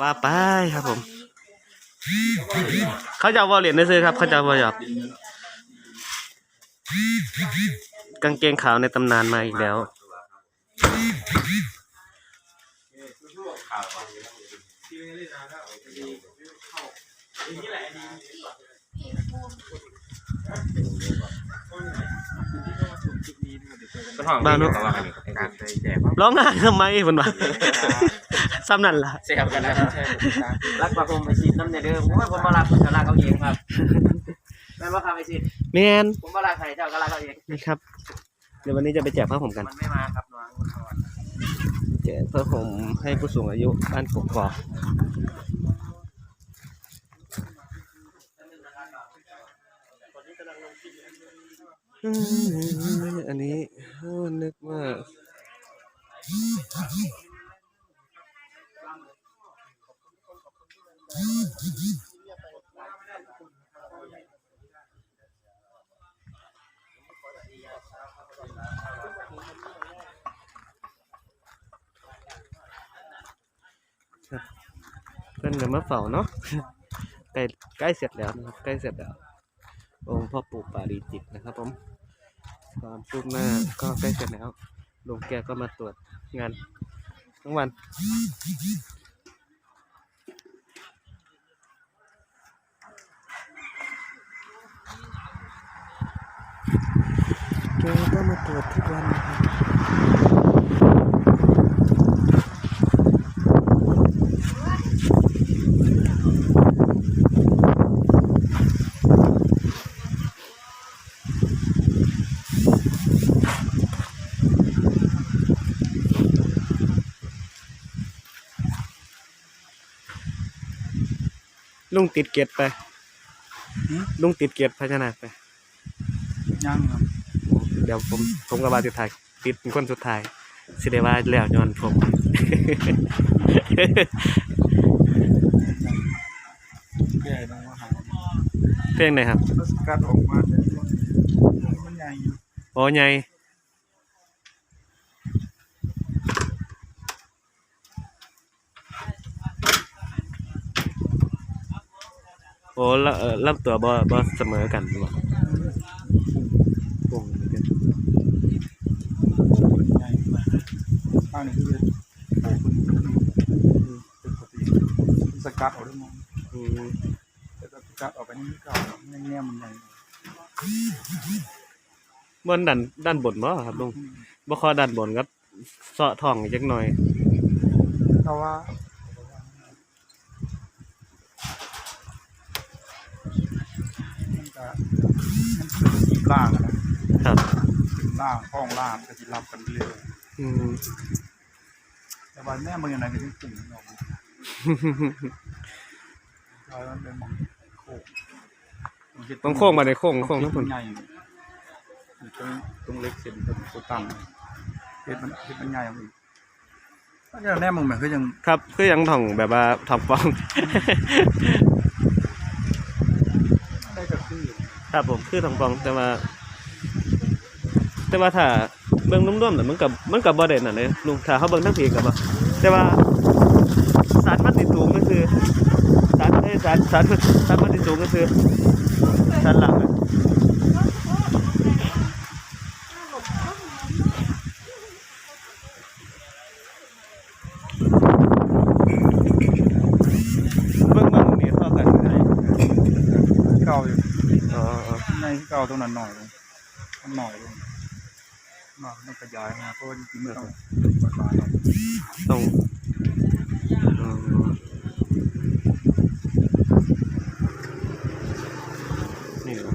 ว่าไปครับผม เขาจะเอาวอลเลนได้ซื้อครับ เขาจะเอาวอลหยอกกางเกงขาวในตำนานมาอีกแล้ว บ้านเนอะการไปแจกร้องไห้ทำไมมันวะ ซ้ำนั่นล่ะเสียบกันนะครับรักปลาคมไปชิดน้ำในเด้อผมว่าผมมารักผมจะรักเอาเองครับแม่ว่าคำไปชิดแมนผมมารักใครเจ้าก็รักเอาเองนี่ครับเดี๋ยววันนี้จะไปแจกผ้าห่มกันมันไม่มาครับน้องมันอ่อนแจกผ้าห่มให้ผู้สูงอายุบ้านกกอกอืมอันนี้โอ้นึกว่า เพิ่นจะมาเฝ้าเนาะใกล้ใกล้เสร็จแล้วนะครับใกล้เสร็จแล้ว องค์พ่อปู่ปารีจิตนะครับผมความคืบหน้าก็ใกล้เสร็จแล้วลุงแกก็มาตรวจงานทั้งวัน แกก็มาตรวจทุกวันนะครับลุงติดเกียรติไป ลุงติดเกียรติพญานาคไป ยังครับเดี๋ยวผมผมกับว่าสุดท้ายติดเป็นคนสุดท้ายสิได้ว่าแล้วย้อนผม แก่ลงมาหาเพลงไหนครับก็สกัดออกมาเลยมันใหญ่อยู่โอ้ใหญ่โอ้ละเออลำตัวบ่บ่เสมอกันหรือเปล่าโป่งเหมือนกัน ใหญ่มากข้างนี้คือโอ้คุณเป็นปกติสกัดออกได้มั้งอืมแต่ถ้าสกัดออกไปนี่เก่าแง่ๆมันใหญ่บนด้านด้านบนบ่ครับลุงบ่คอด้านบนครับเสาะท้องอีกจักหน่อยเพราะว่ามันจะมันคือสีล่างอะนะครับถึงล่างห้องล่างก็จะรับกันเรื่อย อืมแต่ว่าแม่มึงยังไงก็ยังตึงออกมาใช่มันเป็นหมองโค้งต้องโค้งมาในโค้งโค้งทั้งผลใหญ่อยู่ตรงตรงเล็กเส้นตรงตัวต่ำเฮ็ดมันเฮ็ดมันใหญ่ออกอีกถ้าอย่างแน่มึงแบบคือยังครับคือยังท่องแบบว่าท่องฟองได้กระคือครับผมคือท่องฟองแต่ว่าแต่ว่าถ้า เบิ่งนุ่มๆน่ะมันกับมันกับบ่ได้นั่นเลยลุงถ้าเขาเบิ่งทั้งผีกับบ่แต่ว่าสารมันติดสูงก็คือสารเอ้ยสารสารสารมันติดสูงก็คือสารหลักอะเบิ่งเบิ่งนี่เท่ากันเลยเก่าอยู่อ๋ออ๋อในเก่าตรงนั้นหน่อยลงมันหน่อยลง มามันขยายมาเพราะว่าจริงๆมันต้องกดลายลงต้องอืมนี่เหรอ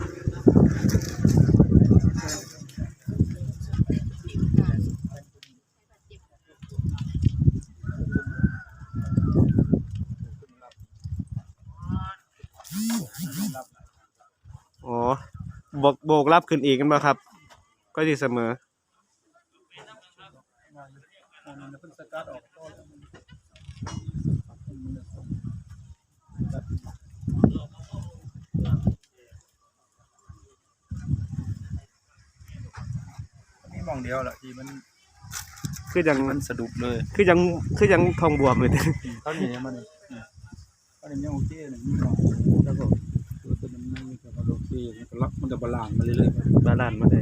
อ๋อบอกโบกรับขึ้นอีกกันบ่ครับ ก็ดีเสมอ อันนั้นเพิ่งสกัดออกก็นี่มองเดียวแหละที่มันคือยังมันสะดุดเลย คือยังคือยังทองบวมเลยเท่านี้มันอืมอันนี้ยังโอเคนะนี่เนาะครับผมตัวตัวนั้นมันก็โอเคมันก็ลักมันก็บาลานซ์มาเรื่อยๆบาลานซ์มาได้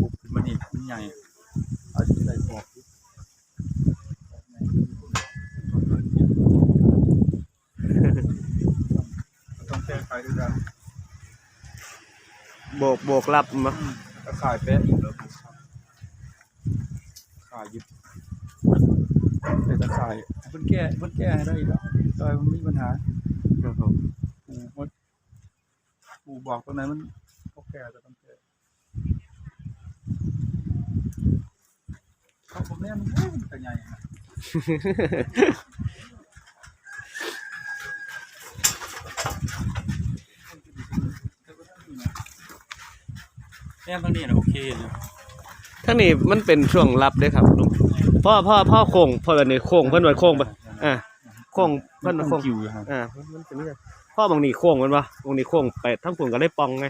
ปุ๊บขึ้นมานี่มัน ใหญ่เอาที่ใส่บอกต้องแก้ไขด้วยกันโบกโบกรับมาก็ขายแป๊ะอีกแล้วขายยิบแต่จะขายเพิ่นแก้เพิ่นแก้ให้ได้อีกแล้วซอยมันมีปัญหาครับผมปูมันปูบอกตรงไหนมันเขาแก้จะต้องแก้เขา ผมเนี่ยมันเป็นใหญ่นะเนี่ยตรงนี้นะโอเคนะทั้งนี้มันเป็นช่วงรับเด้อครับลุงพ่อพ่อพ่อโค้งเพิ่นนี่โค้งเพิ่นว่าโค้งปะอ่าโค้งมัเพิ่นนต้ว่าองโค้งคิวอยู่ครับอ่ามันเป็นนี่พ่อบางนี่โค้งมันปะบางนี่โค้งไปทั้งผุนก็ได้ปองไง